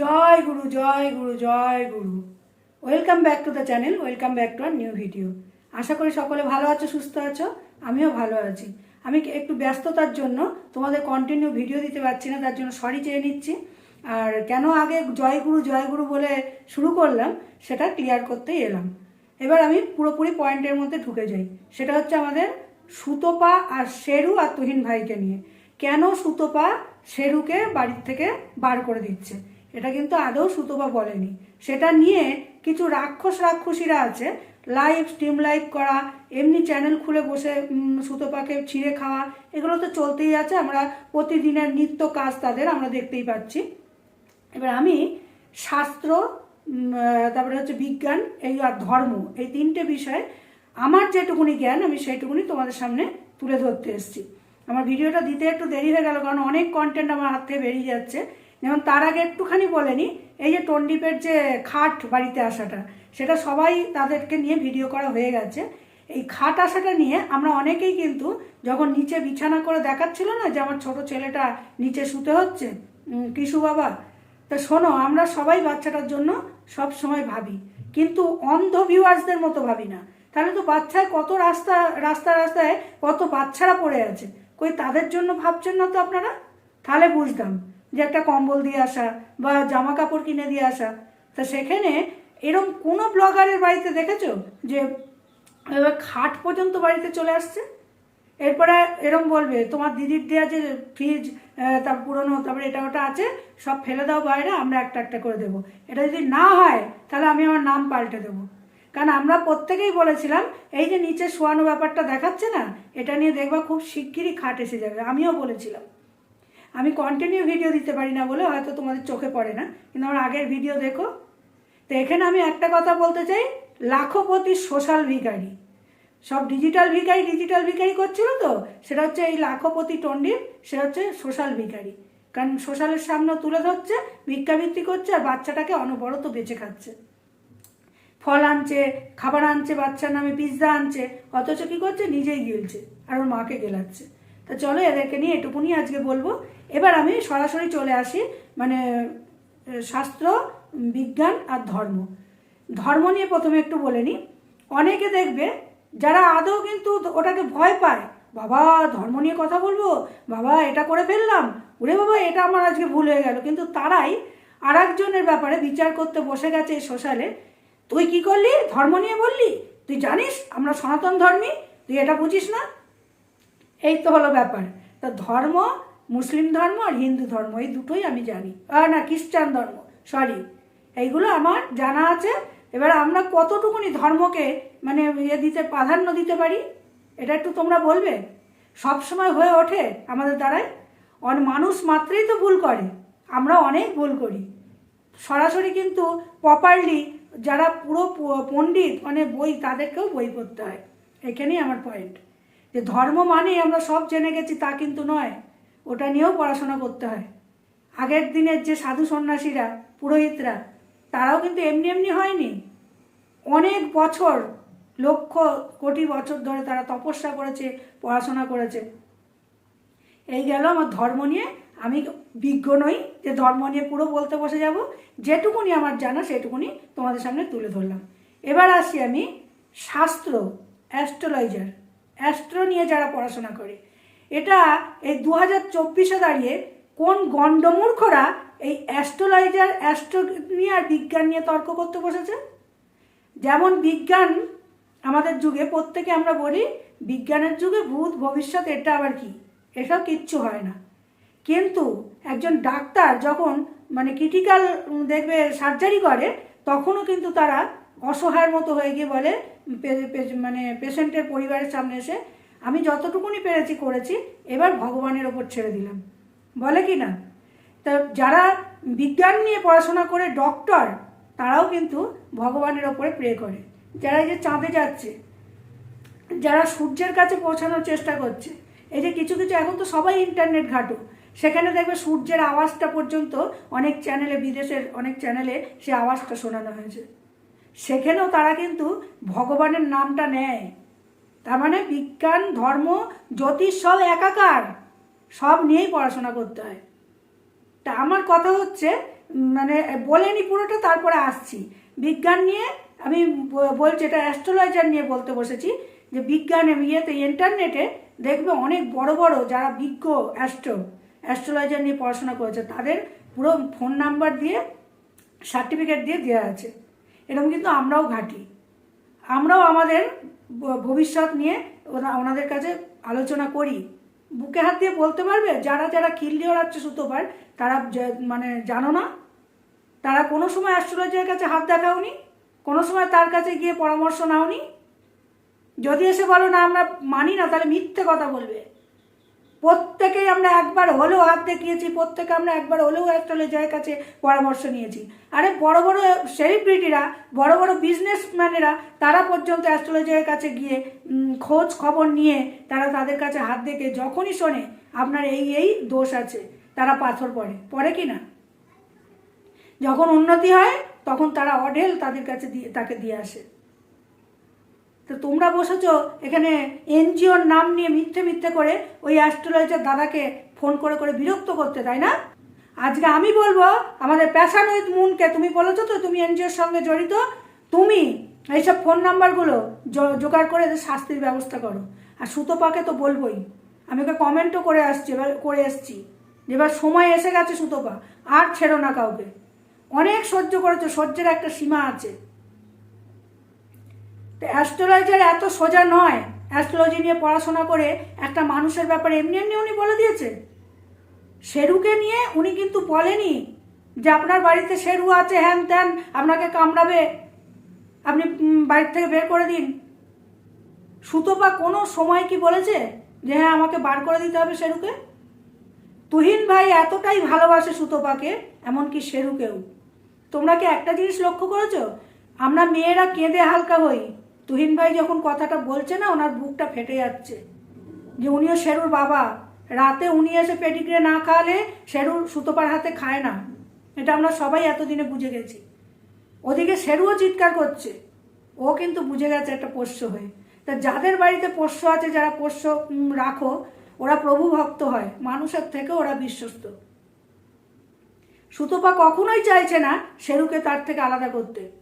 জয় গুরু জয় গুরু জয় গুরু। Welcome back to the channel welcome back to our new video আশা করি সকলে ভালো আছো, সুস্থ আছো, আমিও ভালো আছি। আমি একটু ব্যস্ততার জন্য তোমাদের কন্টিনিউ ভিডিও দিতে পারছি না, তার জন্য সরি চেয়ে নিচ্ছি। আর কেন আগে জয় গুরু জয় গুরু বলে শুরু করলাম, সেটা ক্লিয়ার করতেই এলাম। এবার আমি পুরোপুরি পয়েন্টের মধ্যে ঢুকে যাই। সেটা হচ্ছে আমাদের সুতোপা আর শেরু আর তুহিন ভাইকে নিয়ে। কেন সুতোপা শেরুকে বাড়ির থেকে বার করে দিচ্ছে? এটা কিন্তু আদৌ সুতপা বলেনি। সেটা নিয়ে কিছু রাক্ষস রাক্ষসীরা আছে লাইভ স্ট্রিম লাইভ করা, এমনি চ্যানেল খুলে বসে সুতপাকে ছিঁড়ে খাওয়া, এগুলো তো চলতেই আছে। আমরা প্রতিদিনের নিত্য কাজ তাদের আমরা দেখতেই পাচ্ছি। এবার আমি শাস্ত্র তারপরে হচ্ছে বিজ্ঞান, এই আর ধর্ম, এই তিনটে বিষয়ে আমার যেটুকুনি জ্ঞান, আমি সেইটুকুনি তোমাদের সামনে তুলে ধরতে এসেছি। আমার ভিডিওটা দিতে একটু দেরি হয়ে গেল, কারণ অনেক কন্টেন্ট আমার হাত থেকে বেরিয়ে যাচ্ছে। যেমন তার আগে একটুখানি বলেনি, এই যে টন্ডিপের যে খাট বাড়িতে আসাটা, সেটা সবাই তাদেরকে নিয়ে ভিডিও করা হয়ে গেছে। এই খাট আসাটা নিয়ে আমরা অনেকেই কিন্তু যখন নিচে বিছানা করে দেখাচ্ছিল না যে আমার ছোট ছেলেটা নিচে শুতে হচ্ছে কিশু বাবা, তা শোনো, আমরা সবাই বাচ্চাটার জন্য সব সময় ভাবি, কিন্তু অন্ধ ভিউয়ার্সদের মতো ভাবি না। তাহলে তো বাচ্চায় কত রাস্তা রাস্তা, রাস্তায় কত বাচ্চারা পড়ে আছে, কই তাদের জন্য ভাবছেন না তো আপনারা? তাহলে বুঝতাম। যে একটা কম্বল দিয়ে আসা বা জামা কাপড় কিনে দিয়ে আসা। তা সেখানে এরম কোনো ব্লগারের বাড়িতে দেখেছ যে এবার খাট পর্যন্ত বাড়িতে চলে আসছে? এরপরে এরম বলবে, তোমার দিদির দেওয়া যে ফ্রিজ তার পুরনো, তারপরে এটা ওটা আছে, সব ফেলে দাও বাইরে, আমরা একটা একটা করে দেবো। এটা যদি না হয়, তাহলে আমি আমার নাম পাল্টে দেবো। কারণ আমরা প্রত্যেকেই বলেছিলাম, এই যে নিচে শোয়ানো ব্যাপারটা দেখাচ্ছে না, এটা নিয়ে দেখবা খুব শিগগিরই খাট এসে যাবে। আমিও বলেছিলাম। আমি কন্টিনিউ ভিডিও দিতে পারি না বলে হয়তো তোমাদের চোখে পড়ে না, কিন্তু আমার আগের ভিডিও দেখো। তো এখানে আমি একটা কথা বলতে চাই, লাখপতি সোশ্যাল ভিখারি। সব ডিজিটাল ভিকারি ডিজিটাল ভিখারি করছিল তো, সেটা হচ্ছে এই লাখপতি টন্ডির সেটা হচ্ছে সোশ্যাল ভিখারি। কারণ সোশ্যালের সামনে তুলে ধরছে ভিক্ষাবৃত্তি করছে আর বাচ্চাটাকে অনবরত বেঁচে খাচ্ছে। ফল আনছে, খাবার আনছে, বাচ্চার নামে পিৎজা আনছে, অথচ কি করছে? নিজেই গিলছে আর ওর মাকে গেলাচ্ছে। তা চলো এদেরকে নিয়ে এটুকুনি আজকে বলব। এবার আমি সরাসরি চলে আসি মানে শাস্ত্র, বিজ্ঞান আর ধর্ম। ধর্ম নিয়ে প্রথমে একটু বলে নিই। অনেকে দেখবে, যারা আদৌ কিন্তু ওটাকে ভয় পায়, বাবা, ধর্ম নিয়ে কথা বলব? বাবা, এটা করে ফেললাম। ওরে বাবা, এটা আমার আজকে ভুল হয়ে গেল। কিন্তু তারাই আর একজনের ব্যাপারে বিচার করতে বসে গেছে সোশ্যালে। তুই কি করলি? ধর্ম নিয়ে বললি? তুই জানিস, আমরা সনাতন ধর্মী, তুই এটা বুঝিস না? এই তো হলো ব্যাপার। তা ধর্ম মুসলিম ধর্ম আর হিন্দু ধর্ম, এই দুটোই আমি জানি। আর না, খ্রিস্টান ধর্ম সরি এইগুলো আমার জানা আছে। এবার আমরা কতটুকুনি ধর্মকে মানে ইয়ে দিতে, প্রাধান্য দিতে পারি, এটা একটু তোমরা বলবে? সব সময় হয়ে ওঠে আমাদের দ্বারাই অন, মানুষ মাত্রেই তো ভুল করে। আমরা অনেক ভুল করি। সরাসরি কিন্তু প্রপারলি যারা পুরো পণ্ডিত মানে বই, তাদেরকেও বই পড়তে হয়। এখানেই আমার পয়েন্ট যে ধর্ম মানেই আমরা সব জেনে গেছি, তা কিন্তু নয়। ওটা নিয়েও পড়াশোনা করতে হয়। আগের দিনের যে সাধু সন্ন্যাসীরা, পুরোহিতরা, তারাও কিন্তু এমনি এমনি হয়নি। অনেক বছর, লক্ষ কোটি বছর ধরে তারা তপস্যা করেছে, পড়াশোনা করেছে। এই গেল আমার ধর্ম নিয়ে। আমি বিজ্ঞ নই যে ধর্ম নিয়ে পুরো বলতে বসে যাব। যেটুকুনি আমার জানা, সেটুকুনি তোমাদের সামনে তুলে ধরলাম। এবার আসি আমি শাস্ত্র, অ্যাস্ট্রোলজার। অ্যাস্ট্রো নিয়ে যারা পড়াশোনা করে এটা এই দু হাজার চব্বিশে দাঁড়িয়ে কোন গণ্ডমূর্খরা এই অ্যাস্ট্রোলাইজার অ্যাস্ট্রো নিয়ে আর বিজ্ঞান নিয়ে তর্ক করতে বসেছে? যেমন বিজ্ঞান আমাদের যুগে, প্রত্যেকে আমরা বলি, বিজ্ঞানের যুগে ভূত, ভবিষ্যৎ, এটা আবার কি? এসব কিচ্ছু হয় না। কিন্তু একজন ডাক্তার যখন মানে ক্রিটিক্যাল দেখবে, সার্জারি করে, তখনও কিন্তু তারা অসহায়ের মতো হয়ে গিয়ে বলে মানে পেশেন্টের পরিবারের সামনে এসে আমি যতটুকুনি পেরেছি করেছি, এবার ভগবানের ওপর ছেড়ে দিলাম। বলে কি না? তা যারা বিজ্ঞান নিয়ে পড়াশোনা করে ডক্টর, তারাও কিন্তু ভগবানের ওপরে প্রে করে। যারা যে চাঁদে যাচ্ছে, যারা সূর্যের কাছে পৌঁছানোর চেষ্টা করছে, এই যে কিছু কিছু এখন তো সবাই ইন্টারনেট ঘাটো, সেখানে দেখবে সূর্যের আওয়াজটা পর্যন্ত অনেক চ্যানেলে বিদেশের অনেক চ্যানেলে সে আওয়াজটা শোনানো হয়েছে। সেখানেও তারা কিন্তু ভগবানের নামটা নেয়। তার মানে বিজ্ঞান, ধর্ম, জ্যোতিষ সব একাকার। সব নিয়েই পড়াশোনা করতে হয়। তা আমার কথা হচ্ছে মানে বলেনি পুরোটা, তারপরে আসছি। বিজ্ঞান নিয়ে আমি বলছি, এটা অ্যাস্ট্রোলজার নিয়ে বলতে বসেছি যে বিজ্ঞান ইয়েতে, ইন্টারনেটে দেখবে অনেক বড় বড় যারা বিজ্ঞ অ্যাস্ট্রো, অ্যাস্ট্রোলজার নিয়ে পড়াশোনা করেছে, তাদের পুরো ফোন নাম্বার দিয়ে সার্টিফিকেট দিয়ে দেওয়া আছে। এরকম কিন্তু আমরাও ঘাঁটি। আমরাও আমাদের ভবিষ্যৎ নিয়ে ওনাদের কাছে আলোচনা করি। বুকে হাত দিয়ে বলতে পারবে? যারা যারা খিল্লি ওড়াচ্ছে সুতোবার তারা মানে জানো না? তারা কোনো সময় অ্যাস্ট্রোলজারের কাছে হাত দেখাওনি? কোনো সময় তার কাছে গিয়ে পরামর্শ নাওনি? যদি এসে বলো, না, আমরা মানি না, তাহলে মিথ্যে কথা বলবে। প্রত্যেকেই আমরা একবার হলেও হাত দেখিয়েছি, প্রত্যেকে আমরা একবার হলেও অ্যাস্ট্রোলজারের কাছে পরামর্শ নিয়েছি। আরে বড় বড় সেলিব্রিটিরা, বড় বড় বিজনেসম্যানেরা, তারা পর্যন্ত অ্যাস্ট্রোলজারের কাছে গিয়ে খোঁজ খবর নিয়ে তারা তাদের কাছে হাত দেখে যখনই শোনে আপনার এই এই দোষ আছে, তারা পাথর পড়ে পড়ে কি না? যখন উন্নতি হয়, তখন তারা অঢেল তাদের কাছে দিয়ে, তাকে দিয়ে আসে। তো তোমরা বসেছ এখানে এনজিওর নাম নিয়ে মিথ্যে মিথ্যে করে ওই অ্যাস্ট্রোলজার দাদাকে ফোন করে করে বিরক্ত করতে, তাই না? আজকে আমি বলব আমাদের প্যাশানইদ মুনকে, তুমি বলেছ তো তুমি এনজিওর সঙ্গে জড়িত, তুমি এইসব ফোন নাম্বারগুলো জোগাড় করে শাস্তির ব্যবস্থা করো। আর সুতোপাকে তো বলবোই। আমি ওকে কমেন্টও করে আসছি, এবার করে এসছি। এবার সময় এসে গেছে সুতোপা, আর ছেড়ো না কাউকে। অনেক সহ্য করেছ, সহ্যের একটা সীমা আছে। অ্যাস্ট্রোলজার এত সোজা নয়। অ্যাস্ট্রোলজি নিয়ে পড়াশোনা করে একটা মানুষের ব্যাপারে এমনি এমনি উনি বলে দিয়েছে। শেরুকে নিয়ে উনি কিন্তু বলেনি যে আপনার বাড়িতে শেরু আছে, হ্যান ত্যান, আপনাকে কামড়াবে। আপনি বাড়ির থেকে বের করে দিন। সুতোপা কোনো সময় কি বলেছে যে হ্যাঁ আমাকে বার করে দিতে হবে শেরুকে? তুহিন ভাই এতটাই ভালোবাসে সুতোপাকে, এমনকি শেরুকেও। তোমরা কি একটা জিনিস লক্ষ্য করেছ? আমরা মেয়েরা কেঁদে হালকা হই। তুহিন ভাই যখন কথাটা বলছে না, ওনার বুকটা ফেটে যাচ্ছে। যে উনিও শেরুর বাবা। রাতে উনি এসে পেটিগ্রে না খাওয়ালে শেরুর সুতোপার হাতে খায় না। এটা আমরা সবাই এতদিনে বুঝে গেছি। ওদিকে শেরুও চিৎকার করছে। ও কিন্তু বুঝে গেছে একটা পোষ্য হয়ে। তা যাদের বাড়িতে পোষ্য আছে, যারা পোষ্য রাখো, ওরা প্রভু ভক্ত হয়। মানুষের থেকে ওরা বিশ্বস্ত। সুতপা কখনোই চাইছে না শেরুকে তার থেকে আলাদা করতে।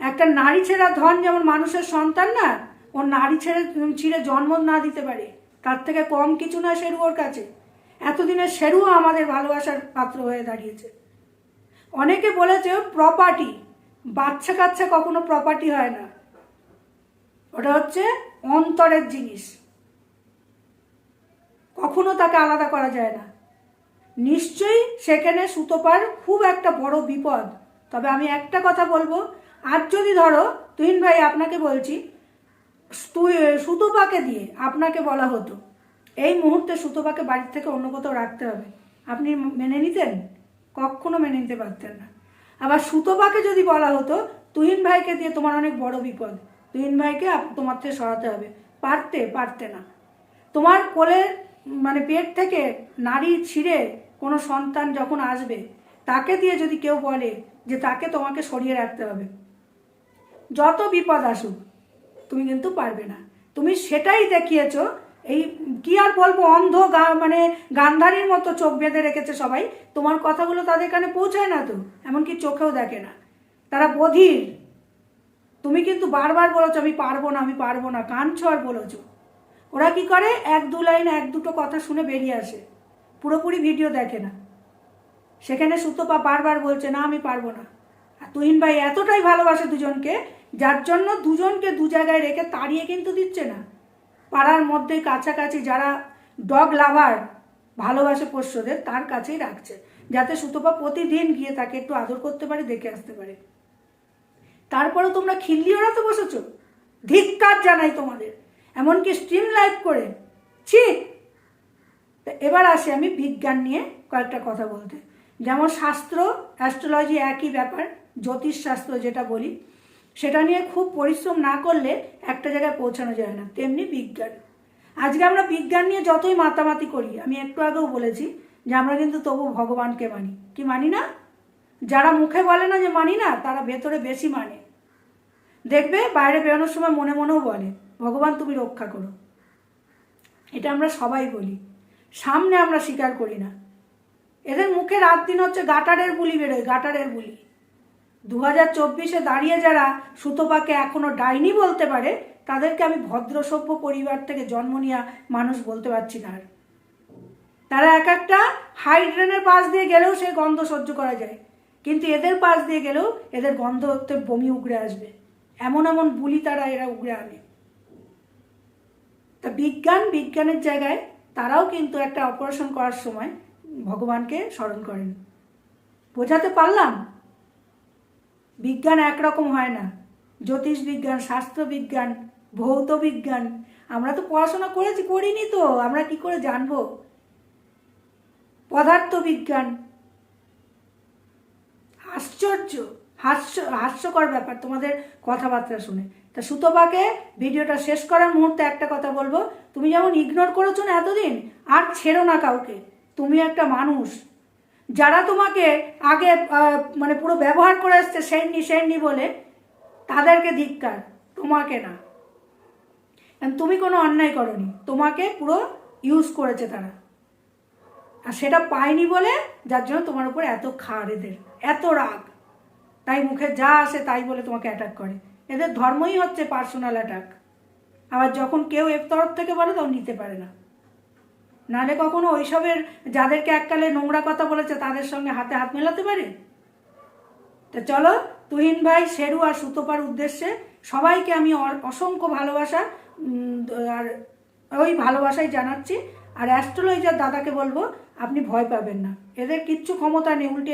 একটা নারী ছেঁড়া ধন যেমন মানুষের সন্তান না, ও নারী ছেড়ে ছিঁড়ে জন্ম না দিতে পারে। তার থেকে কম কিছু না শেরু ওর কাছে। এতদিনের শেরুও আমাদের ভালোবাসার পাত্র হয়ে দাঁড়িয়েছে। অনেকে বলেছে প্রপার্টি বাচ্চা কাচ্চা কখনো প্রপার্টি হয় না। ওটা হচ্ছে অন্তরের জিনিস। কখনো তাকে আলাদা করা যায় না। নিশ্চয়ই সেখানে সুতোপার খুব একটা বড় বিপদ। তবে আমি একটা কথা বলব আর যদি ধরো, তুহিন ভাই আপনাকে বলছি সুতোপাকে দিয়ে আপনাকে বলা হতো, এই মুহূর্তে সুতোপাকে বাড়ির থেকে অন্য কোথাও রাখতে হবে। আপনি মেনে নিতেন? কখনো মেনে নিতে পারতেন না। আবার সুতোপাকে যদি বলা হতো, তুহিন ভাইকে দিয়ে তোমার অনেক বড় বিপদ। তুহিন ভাইকে তোমার থেকে সরাতে হবে। পারতে পারতে না। তোমার কোলে মানে পেট থেকে নারী ছিঁড়ে কোনো সন্তান যখন আসবে, তাকে দিয়ে যদি কেউ বলে যে তাকে তোমাকে সরিয়ে রাখতে হবে যত বিপদ আসুক, তুমি কিন্তু পারবে না। তুমি সেটাই দেখিয়েছো, এই কি আর বলব, অন্ধ গা মানে গান্ধারীর মতো চোখ বেঁধে রেখেছে সবাই। তোমার কথাগুলো তাদের কানে পৌঁছায় না তো, এমনকি চোখেও দেখে না। তারা বধির। তুমি কিন্তু বারবার বলেছ, আমি পারব না, আমি পারব না কান ছোঁয়ার বলেছ। ওরা কি করে? এক দু লাইন, এক দুটো কথা শুনে বেরিয়ে আসে। পুরোপুরি ভিডিও দেখে না। সেখানে সুতপা বারবার বলছে, না, আমি পারব না। আর তুহিন ভাই এতটাই ভালোবাসে দুজনকে, যার জন্য দুজনকে দু জায়গায় রেখে তাড়িয়ে কিন্তু দিচ্ছে না। পাড়ার মধ্যে কাছাকাছি যারা ডগ লাভার ভালোবাসে পোষ্যদের, তার কাছেই রাখছে, যাতে সুতপা প্রতিদিন গিয়ে তাকে একটু আদর করতে পারে, দেখে আসতে পারে। তারপরে তোমরা খিল্লি ওড়াতে বসেছো? ধিক্কার জানাই তোমাদের। এমনকি স্ট্রিম লাইভ করে, ছি! এবার আসি আমি বিজ্ঞান নিয়ে কয়েকটা কথা বলতে। যেমন শাস্ত্র অ্যাস্ট্রোলজি একই ব্যাপার। জ্যোতিষ শাস্ত্র যেটা বলি, সেটা নিয়ে খুব পরিশ্রম না করলে একটা জায়গায় পৌঁছানো যায় না, তেমনি বিজ্ঞান। আজকে আমরা বিজ্ঞান নিয়ে যতই মাতামাতি করি, আমি একটু আগেও বলেছি যে আমরা কিন্তু তবু ভগবানকে মানি। কি মানি না? যারা মুখে বলে না যে মানি না, তারা ভেতরে বেশি মানে। দেখবে বাইরে বেরোনোর সময় মনে মনেও বলে, ভগবান, তুমি রক্ষা করো। এটা আমরা সবাই বলি। সামনে আমরা স্বীকার করি না। এদের মুখে রাত দিন হচ্ছে গাটারের বুলি বেরোয়, গাটারের বুলি। দু হাজার চব্বিশে দাঁড়িয়ে যারা সুতোপাকে এখনও ডাইনি বলতে পারে, তাদেরকে আমি ভদ্র সভ্য পরিবার থেকে জন্ম নেওয়া মানুষ বলতে পারছি না আর। তারা এক একটা হাই ড্রেনের পাশ দিয়ে গেলেও সে গন্ধ সহ্য করা যায়। কিন্তু এদের পাশ দিয়ে গেলেও এদের গন্ধ হতে বমি উগড়ে আসবে। এমন এমন বুলি তারা এরা উগড়ে আনে। তা বিজ্ঞান বিজ্ঞানের জায়গায় তারাও কিন্তু একটা অপারেশন করার সময় ভগবানকে স্মরণ করেন। বোঝাতে পারলাম? বিজ্ঞান একরকম হয় না। জ্যোতিষ বিজ্ঞান, শাস্ত্র বিজ্ঞান, ভৌত বিজ্ঞান। আমরা তো পড়াশোনা করেছি, করিনি তো। আমরা কি করে জানব? পদার্থ বিজ্ঞান। আশ্চর্য, হাস্য, হাস্যকর ব্যাপার তোমাদের কথাবার্তা শুনে। তা সুতপাকে ভিডিওটা শেষ করার মুহূর্তে একটা কথা বলব। তুমি যেমন ইগনোর করেছ না এতদিন, আর ছেড়ো না কাউকে। তুমি একটা মানুষ। যারা তোমাকে আগে মানে পুরো ব্যবহার করে আসছে সেননি সেননি বলে, তাদেরকে ধিক্কার, তোমাকে না। তুমি কোনো অন্যায় করনি, তোমাকে পুরো ইউজ করেছে তারা। আর সেটা পায়নি বলে, যার জন্য তোমার উপর এত খার এদের, এত রাগ। তাই মুখে যা আসে তাই বলে তোমাকে অ্যাটাক করে। এদের ধর্মই হচ্ছে পার্সোনাল অ্যাটাক আবার যখন কেউ এক তরফ থেকে বলে তখন নিতে পারে না। নাহলে কখনো ওইসবের যাদেরকে এককালে নোংরা কথা বলেছে তাদের সঙ্গে হাতে হাত মেলাতে পারে? তা চলো, তুহিন ভাই, শেরু আর সুতোপার উদ্দেশ্যে সবাইকে আমি অসংখ্য ভালোবাসা আর ওই ভালোবাসাই জানাচ্ছি। আর অ্যাস্ট্রোলজার দাদাকে বলব, আপনি ভয় পাবেন না। এদের কিচ্ছু ক্ষমতা নেই, উল্টে